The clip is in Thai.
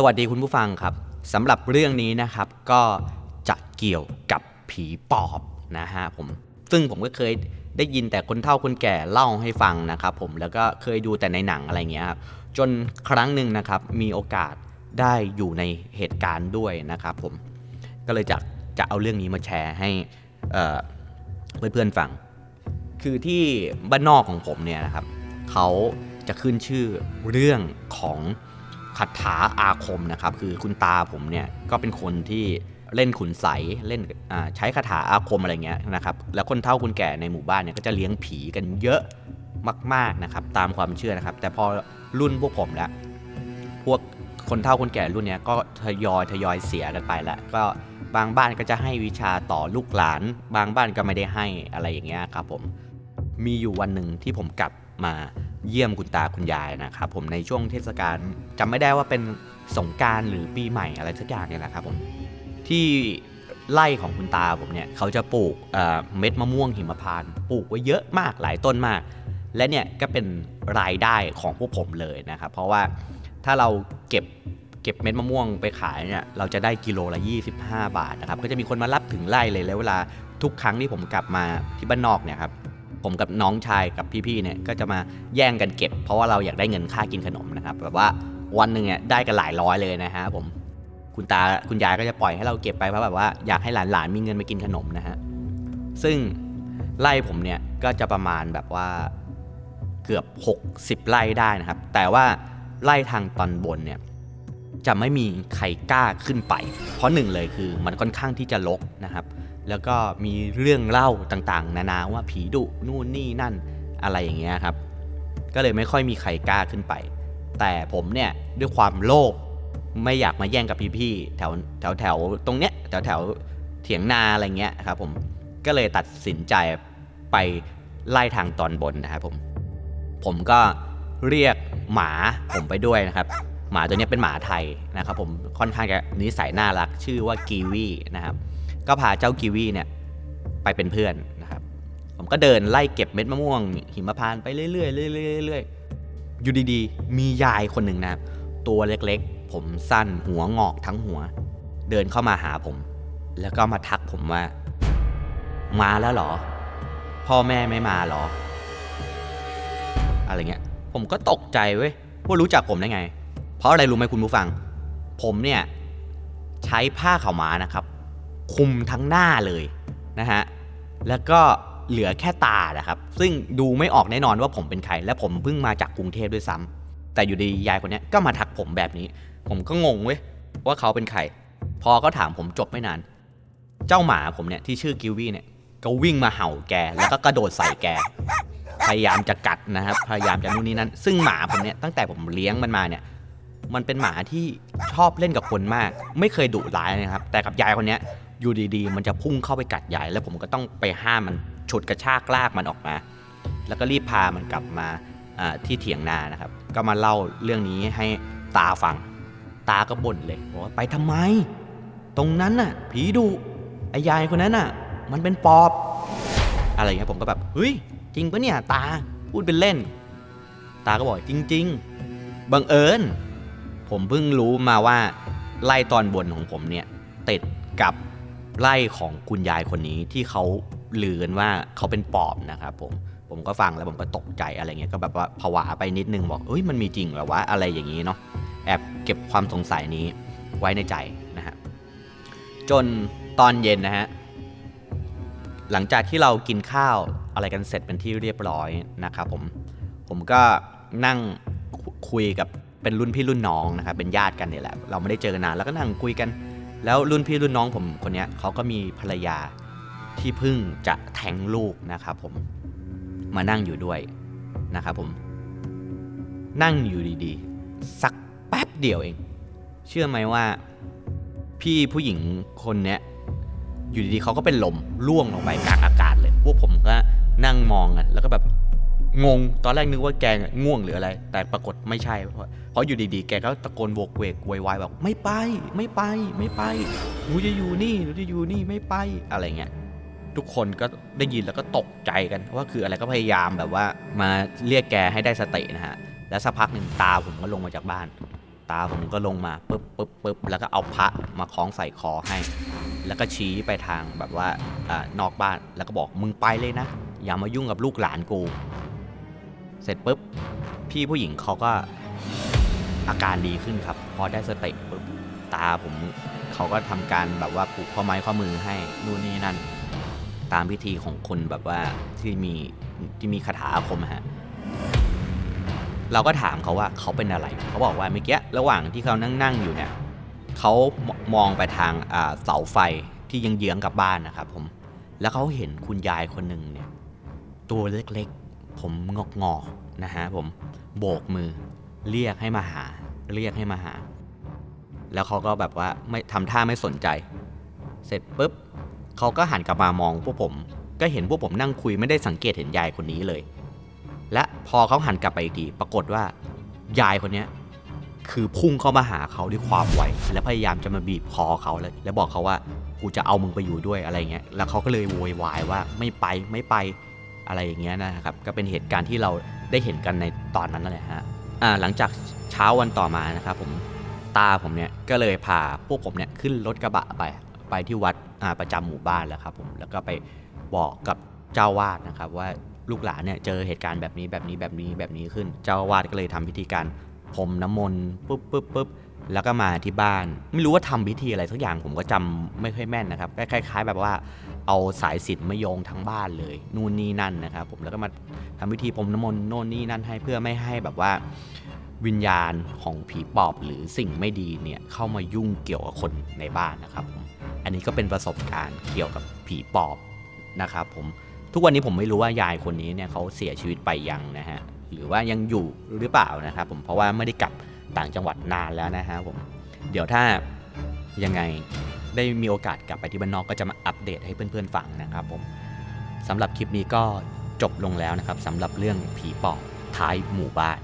สวัสดีคุณผู้ฟังครับสำหรับเรื่องนี้นะครับก็จะเกี่ยวกับผีปอบนะฮะผมซึ่งผมก็เคยได้ยินแต่คนเฒ่าคนแก่เล่าให้ฟังนะครับผมแล้วก็เคยดูแต่ในหนังอะไรเงี้ยครับจนครั้งหนึ่งนะครับมีโอกาสได้อยู่ในเหตุการณ์ด้วยนะครับผมก็เลยจะจะเอาเรื่องนี้มาแชร์ให้เเพื่อนๆฟัง คือที่บ้านนอกของผมเนี่ยนะครับเขาจะขึ้นชื่อเรื่องของ คาถาอาคมนะครับ คือคุณตาผมเนี่ยก็เป็นคนที่เล่นขุนใสเล่นใช้คาถาอาคมอะไรเงี้ยนะครับ แล้วคนเฒ่าคนแก่ในหมู่บ้านเนี่ยก็จะเลี้ยงผีกันเยอะมากๆนะครับ ตามความเชื่อนะครับ แต่พอรุ่นพวกผมแล้วพวกคนเฒ่าคนแก่รุ่นเนี้ยก็ทยอยทยอยเสียกันไปแล้วก็บางบ้านก็จะให้วิชาต่อลูกหลาน บางบ้านก็ไม่ได้ให้อะไรอย่างเงี้ยครับผมมีอยู่วันหนึ่งที่ผมกลับมา เยี่ยมคุณตาคุณยายนะครับผมในช่วงเทศกาลจำไม่ได้ว่าเป็นสงการหรือปีใหม่อะไรสักอย่างเนี่ยนะครับผมที่ไร่ของคุณตาผมเนี่ยเขาจะปลูกเเม็ดมะม่วงหิมพานต์ปลูกไว้เยอะมากหลายต้นมาก และเนี่ยก็เป็นรายได้ของพวกผมเลยนะครับ เพราะว่าถ้าเราเก็บเก็บเม็ดมะม่วงไปขายเนี่ยเราจะได้กิโลละ 25 บาทนะครับก็จะมีคนมารับถึงไร่เลยแล้วเวลาทุกครั้งที่ผมกลับมาที่บ้านนอกเนี่ยครับ ผมกับน้องชายกับพี่ๆเนี่ยก็จะมาแย่งกันเก็บ เพราะว่าเราอยากได้เงินค่ากินขนมนะครับแบบว่าวันหนึ่งเนี่ยได้กันหลายร้อยเลยนะฮะผมคุณตาคุณยายก็จะปล่อยให้เราเก็บไปเพราะแบบว่าอยากให้หลานๆมีเงินไปกินขนมนะฮะซึ่งไร่ผมเนี่ยก็จะประมาณแบบว่าเกือบ 60 ไร่ได้นะครับ แต่ว่าไร่ทางตอนบนเนี่ยจะไม่มีใครกล้าขึ้นไป เพราะหนึ่งเลยคือมันค่อนข้างที่จะรกนะครับ แล้วก็มีเรื่องเล่าต่างๆ นานาว่าผีดุนู่นนี่นั่นอะไรอย่างเงี้ยครับ ก็เลยไม่ค่อยมีใครกล้าขึ้นไป แต่ผมเนี่ยด้วยความโลภไม่อยากมาแย่งกับพี่ๆแถวแถวแถวตรงเนี้ยแถวแถวเถียงนาอะไรเงี้ยครับผมก็เลยตัดสินใจไปไล่ทางตอนบนนะครับผม ผมก็เรียกหมาผมไปด้วยนะครับ หมาตัวนี้เป็นหมาไทยนะครับผมค่อนข้างจะนิสัยน่ารักชื่อว่ากีวีนะครับ ก็พาเจ้ากีวีเนี่ยไปเป็นเพื่อนนะครับ ผมก็เดินไล่เก็บเม็ดมะม่วง หิมพานต์ไปเรื่อยๆเรื่อยๆเรื่อยๆอยู่ดีๆ มียายคนหนึ่งนะตัวเล็กๆ ผมสั้นหัวงอกทั้งหัว เดินเข้ามาหาผม แล้วก็มาทักผมว่า มาแล้วเหรอ พ่อแม่ไม่มาเหรอ อะไรเงี้ย ผมก็ตกใจเว้ยว่ารู้จักผมได้ไง เพราะอะไรรู้ไหมคุณผู้ฟัง ผมเนี่ยใช้ผ้าขาวม้านะครับ คุมทั้งหน้าเลยนะฮะแล้วก็เหลือแค่ตานะครับ ซึ่งดูไม่ออกแน่นอนว่าผมเป็นใคร และผมเพิ่งมาจากกรุงเทพด้วยซ้ำแต่อยู่ดียายคนนี้ก็มาทักผมแบบนี้ ผมก็งงเว้ยว่าเขาเป็นใคร พอเขาถามผมจบไม่นาน เจ้าหมาผมเนี่ยที่ชื่อกิววี่เนี่ยก็วิ่งมาเห่าแกแล้วก็กระโดดใส่แก พยายามจะกัดนะครับ พยายามจะนู่นนี่นั่น ซึ่งหมาผมเนี่ยตั้งแต่ผมเลี้ยงมันมาเนี่ย มันเป็นหมาที่ชอบเล่นกับคนมาก ไม่เคยดุร้ายนะครับ แต่กับยายคนเนี้ย อยู่ดีๆ มันจะพุ่งเข้าไปกัดยายแล้วผมก็ต้องไปห้ามมันฉุดกระชากลากมันออกมา แล้วก็รีบพามันกลับมาที่เถียงนานะครับ ก็มาเล่าเรื่องนี้ให้ตาฟัง ตาก็บ่นเลยบอกว่าไปทำไม ตรงนั้นน่ะ ผีดุไอ้ยายคนนั้นน่ะ มันเป็นปอบ อะไรเงี้ยผมก็แบบเฮ้ยจริงปะเนี่ยตาพูดเป็นเล่น ตาก็บอกจริง ๆบังเอิญผมเพิ่งรู้มาว่าไล่ตอนบนของผมเนี่ยติดกับ ไล่ของคุณยายคนนี้ที่เขาลือกันว่าเขาเป็นปอบนะครับผมผมก็ฟังแล้วผมก็ตกใจอะไรเงี้ยก็แบบว่าผวาไปนิดนึงบอกเอ้ยมันมีจริงเหรอวะอะไรอย่างนี้เนาะแอบเก็บความสงสัยนี้ไว้ในใจนะฮะจนตอนเย็นนะฮะหลังจากที่เรากินข้าวอะไรกันเสร็จเป็นที่เรียบร้อยนะครับผมผมก็นั่งคุคุยกับเป็นรุ่นพี่รุ่นน้องนะครับเป็นญาติกันเนี่ยแหละ เราไม่ได้เจอกันนานแล้วก็นั่งคุยกัน แล้วรุ่นพี่รุ่นน้องผมคนนี้เขาก็มีภรรยาที่เพิ่งจะแท้งลูกนะครับผมมานั่งอยู่ด้วยนะครับผม นั่งอยู่ดีๆ สักแป๊บเดียวเอง เชื่อไหมว่า พี่ผู้หญิงคนเนี้ยอยู่ดีๆเขาก็เป็นลมร่วงลงไปกลางอากาศเลย พวกผมก็นั่งมองกันแล้วก็แบบ งงตอนแรกนึกว่าแกง่วงหรืออะไร แต่ปรากฏไม่ใช่ เพราะเพราะอยู่ดีๆ แกก็ตะโกนโวกเวกโวยวายแบบไม่ไปไม่ไปไม่ไปหนูจะอยู่นี่หนูจะอยู่นี่ไม่ไปอะไรเงี้ยทุกคนก็ได้ยินแล้วก็ตกใจกันว่าคืออะไรก็พยายามแบบว่ามาเรียกแกให้ได้สตินะฮะแล้วสักพักหนึ่งตาผมก็ลงมาจากบ้าน ตาผมก็ลงมาปึ๊บปึ๊บปึ๊บแล้วก็เอาพระมาคล้องใส่คอให้ แล้วก็ชี้ไปทางแบบว่าอานอกบ้านแล้วก็บอกมึงไปเลยนะอย่ามายุ่งกับลูกหลานกู เสร็จปุ๊บ พี่ผู้หญิงเขาก็อาการดีขึ้นครับ พอได้สติปุ๊บตาผมเขาก็ทำการแบบว่าผูกข้อไม้ข้อมือให้นู่นนี่นั่น ตามพิธีของคนแบบว่าที่มีที่มีคาถาอาคมฮะเราก็ถามเขาว่าเขาเป็นอะไร เขาบอกว่าเมื่อกี้ระหว่างที่เขานั่งนั่งอยู่เนี่ยเขามองไปทางเสาไฟที่ยังเยื้องๆกับบ้านนะครับผม แล้วเขาเห็นคุณยายคนหนึ่งเนี่ย ตัวเล็ก ผมงอกงอกนะฮะผมโบกมือ เรียกให้มาหา เรียกให้มาหา แล้วเขาก็แบบว่าไม่ทำท่าไม่สนใจ เสร็จปุ๊บเขาก็หันกลับมามองพวกผม ก็เห็นพวกผมนั่งคุยไม่ได้สังเกตเห็นยายคนนี้เลย และพอเขาหันกลับไปอีกทีปรากฏว่ายายคนนี้คือพุ่งเข้ามาหาเขาด้วยความไวและพยายามจะมาบีบคอเขาแล้วแล้วบอกเขาว่ากูจะเอามึงไปอยู่ด้วยอะไรเงี้ยแล้วเขาก็เลยโวยวายว่าไม่ไปไม่ไป อะไรอย่างเงี้ยนะครับ ก็เป็นเหตุการณ์ที่เราได้เห็นกันในตอนนั้นนั่นแหละฮะอ่าหลังจากเช้าวันต่อมานะครับผมตาผมเนี่ยก็เลยพาพวกผมเนี่ยขึ้นรถกระบะไปไปที่วัดอ่าประจำหมู่บ้านแล้วครับผมแล้วก็ไปบอกกับเจ้าวาดนะครับว่าลูกหลานเนี่ยเจอเหตุการณ์แบบนี้แบบนี้แบบนี้แบบนี้ขึ้น เจ้าวาดก็เลยทำพิธีการพรมน้ำมนต์ปุ๊บปุ๊บปุ๊บแล้วก็มาที่บ้าน ไม่รู้ว่าทำพิธีอะไรสักอย่างผมก็จำไม่ค่อยแม่นนะครับคล้ายๆ แบบว่า เอาสายสิญจนมาโยงทั้งบ้านเลยนู่นนี่นั่นนะครับผมแล้วก็มาทำพิธีพรมน้ำมนต์โน่นนี่นั่นให้เพื่อไม่ให้แบบว่าวิญญาณของผีปอบหรือสิ่งไม่ดีเนี่ยเข้ามายุ่งเกี่ยวกับคนในบ้านนะครับผมอันนี้ก็เป็นประสบการณ์เกี่ยวกับผีปอบนะครับผมทุกวันนี้ผมไม่รู้ว่ายายคนนี้เนี่ยเขาเสียชีวิตไปยังนะฮะหรือว่ายังอยู่หรือเปล่านะครับผมเพราะว่าไม่ได้กลับต่างจังหวัดนานแล้วนะฮะผมเดี๋ยวถ้ายังไง ได้มีโอกาสกลับไปที่บ้านนอกก็จะมาอัปเดตให้เพื่อนๆฟังนะครับผมสำหรับคลิปนี้ก็จบลงแล้วนะครับสำหรับเรื่องผีปอบท้ายหมู่บ้าน